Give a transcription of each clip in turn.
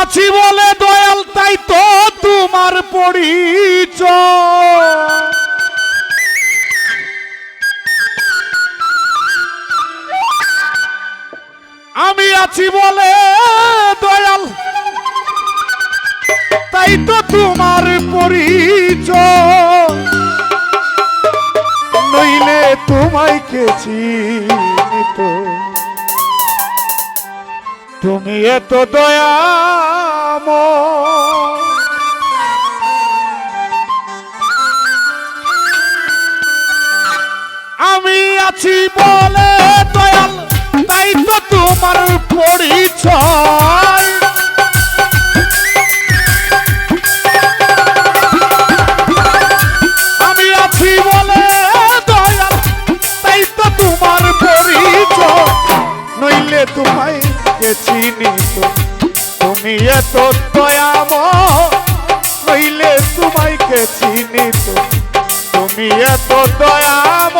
আছি বলে দয়াল, তাই তো তোমার পরিচয়। আমি আছি বলে দয়াল, তাই তো তোমার পরিচয়। নইলে তোমায় কে চিনিত? তুমি এত দয়াম আমি আছি বলে দয়াল তাই তো তোমার পরিচয়। তুমি এত দয়াম, নইলে তোমায় কে চিনিত তুমি এত দয়াম।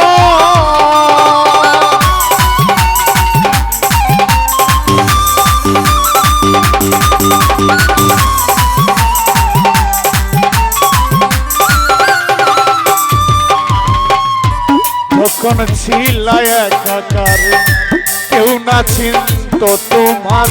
যখন ছিল কেউ না চিন্ত তোমার।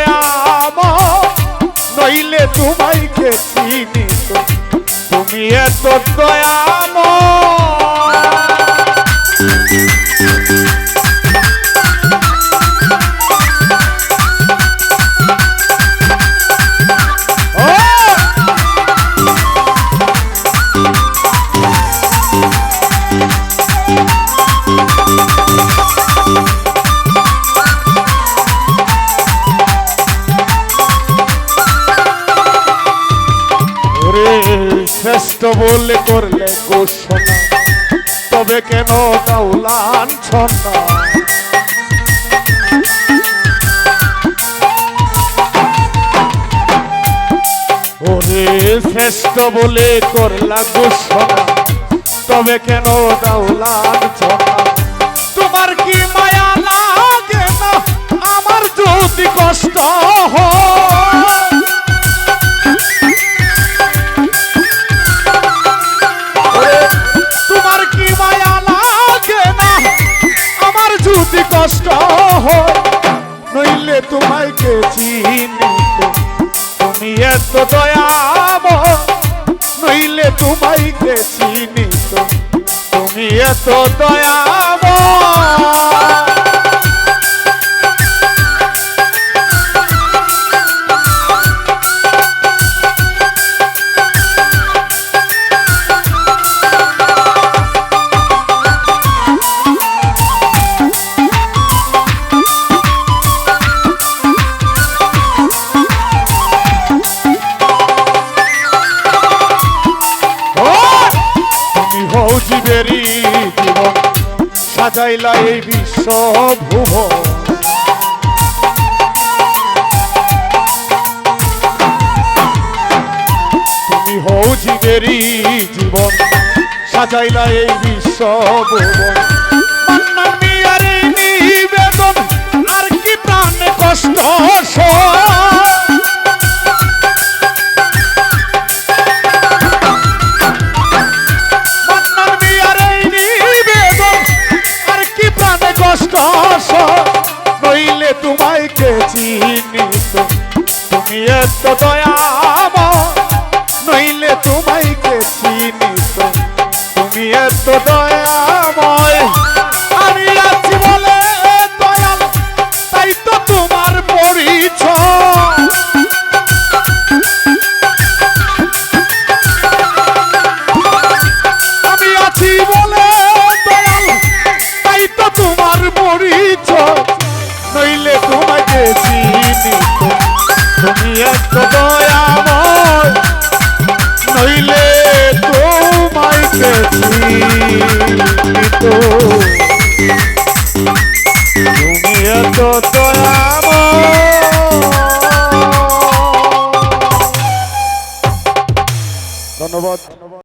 তোমায় চিনি তুমি এত দয়াম করলে ঘোষণা তবে কেন দাউলান ছন্না ওরে শ্রেষ্ঠ বলে করলা ঘোষণা তবে কেন দাউলান ছন্না তোমার কি মায়া লাগে না? আমার যদি কষ্ট তুমি দয়াব নইলে তোমায় কে চিনি তুমি এত দয়াম জীবেরই জীবন সাজাইলা এই বিশ্ব ভুবন। তুমি হও জীবেরই জীবন সাজাইলা এই বিশ্ব ভুবন। এত দয়াম তুমি এত দয়াময় নইলে তোমায় তো তুমি এত দয়াময়। ধন্যবাদ।